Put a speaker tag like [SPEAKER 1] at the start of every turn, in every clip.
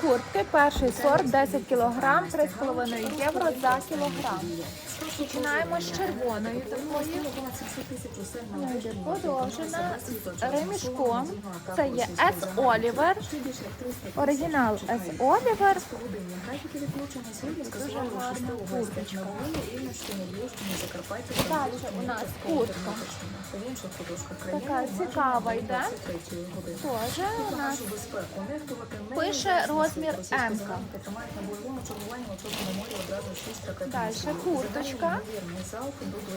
[SPEAKER 1] куртки, перший сорт 10 кг, 3,5 євро за кілограм. Починаємо з червоної такої. Подовжена з ремішком. Це є S Oliver. Оригінал S Oliver. Дуже гарна курточка. Далі у нас куртка. Така цікава йде. Теж у нас пише розмір М. Далі курточка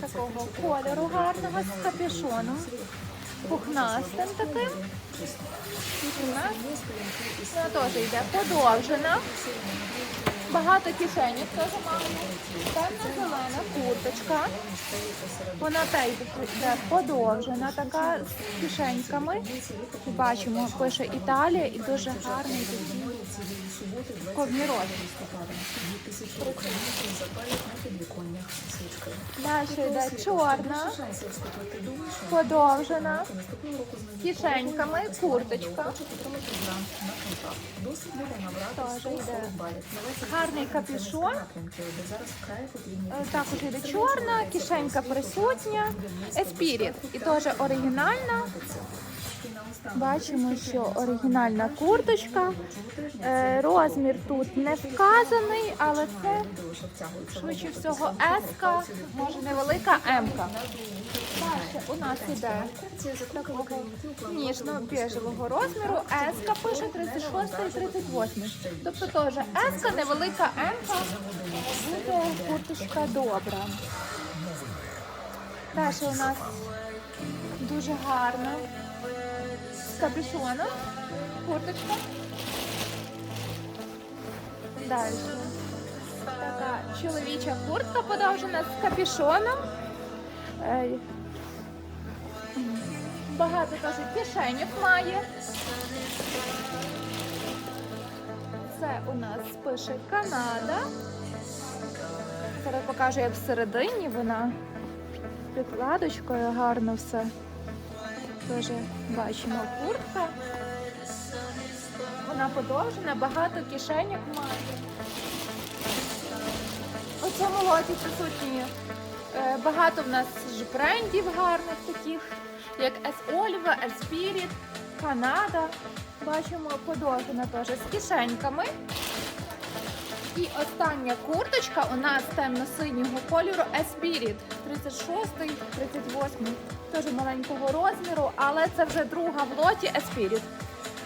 [SPEAKER 1] такого кольору гарного з капюшоном. Пухнастим таким. Вона теж йде подовжена. Багато кишенів теж має. Темно-зелена курточка. Вона теж подовжена, така з кишеньками. Бачимо, пише Італія і дуже гарний такий комірот. Далі йде чорна, подовжена, кишеньками, курточка. Теж йде гарний капюшон. Також йде чорна, кишенька присутня, еспіріт і теж оригінальна. Бачимо, що оригінальна курточка. Е, Розмір тут не вказаний, але це швидше всього S, може невелика М. Далі у нас іде такого ніжно-біжевого розміру. S пише 36 і 38. Тобто теж S, невелика М. Буде курточка добра. Далі у нас дуже гарна з капюшоном. Курточка. Далі. Така чоловіча куртка подовжена з капюшоном. Багато теж кишеньок має. Це у нас пише Канада. Зараз покажу, як всередині вона з підкладочкою гарно все. Теж бачимо куртка. Вона подовжена, багато кишеньок має. У цьому лоті присутні е, багато в нас ж брендів гарних таких, як S Olive, S Spirit, Канада. Бачимо подовжена теж з кишеньками. І остання курточка у нас темно-синього кольору Espirit 36, 38, теж маленького розміру, але це вже друга в лоті Espirit.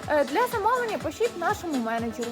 [SPEAKER 1] Е, Для замовлення пишіть нашому менеджеру.